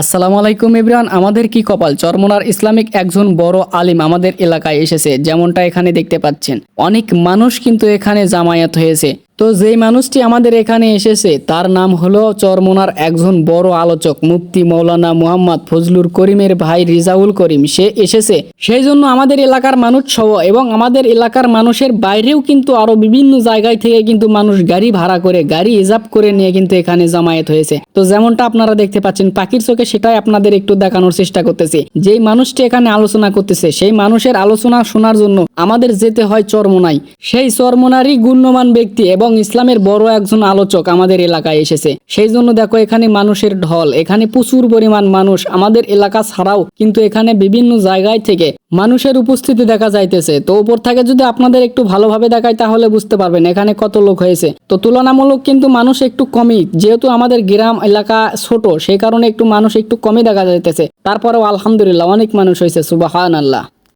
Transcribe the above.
আসসালামু আলাইকুম ইবরান আমাদের কি কপাল? চরমনার ইসলামিক একজন বড় আলিম আমাদের এলাকায় এসেছে, যেমনটা এখানে দেখতে পাচ্ছেন। অনেক মানুষ কিন্তু এখানে জামায়াত হয়েছে। তো যেই মানুষটি আমাদের এখানে এসেছে, তার নাম হলো চরমনার একজন বড় আলোচক, মুফতি মৌলানা মুহাম্মদ ফজলুর করিমের ভাই রিজাউল করিম। সে এসেছে। সেই জন্য আমাদের এলাকার মানুষ সহ এবং আমাদের এলাকার মানুষের বাইরেও কিন্তু আরও বিভিন্ন জায়গায় থেকে কিন্তু মানুষ গাড়ি ভাড়া করে, গাড়ি রিজার্ভ করে নিয়ে কিন্তু এখানে জামায়াত হয়েছে। তো যেমনটা আপনারা দেখতে পাচ্ছেন, পাখির চোখে সেটাই আপনাদের একটু দেখানোর চেষ্টা করতেছি। যেই মানুষটি এখানে আলোচনা করতেছে, সেই মানুষের আলোচনা শোনার জন্য আমাদের যেতে হয় চরমোনাই সেই চরমোনারই গুণ্যমান ব্যক্তি এবং ইসলামের বড় একজন আলোচক আমাদের এলাকায় এসেছে। সেই জন্য দেখো এখানে মানুষের ঢল, এখানে প্রচুর পরিমাণ মানুষ আমাদের এলাকা ছাড়াও কিন্তু এখানে বিভিন্ন জায়গায় থেকে মানুষের উপস্থিতি দেখা যাইতেছে। তো উপর থেকে যদি আপনাদের একটু ভালোভাবে দেখায় তাহলে বুঝতে পারবেন এখানে কত লোক হয়েছে। তো তুলনামূলক কিন্তু মানুষ একটু কমই, যেহেতু আমাদের গ্রাম এলাকা ছোট, সেই কারণে একটু মানুষ একটু কমই দেখা যাইতেছে। তারপরেও আলহামদুলিল্লাহ অনেক মানুষ হয়েছে সুবাহান আল্লাহ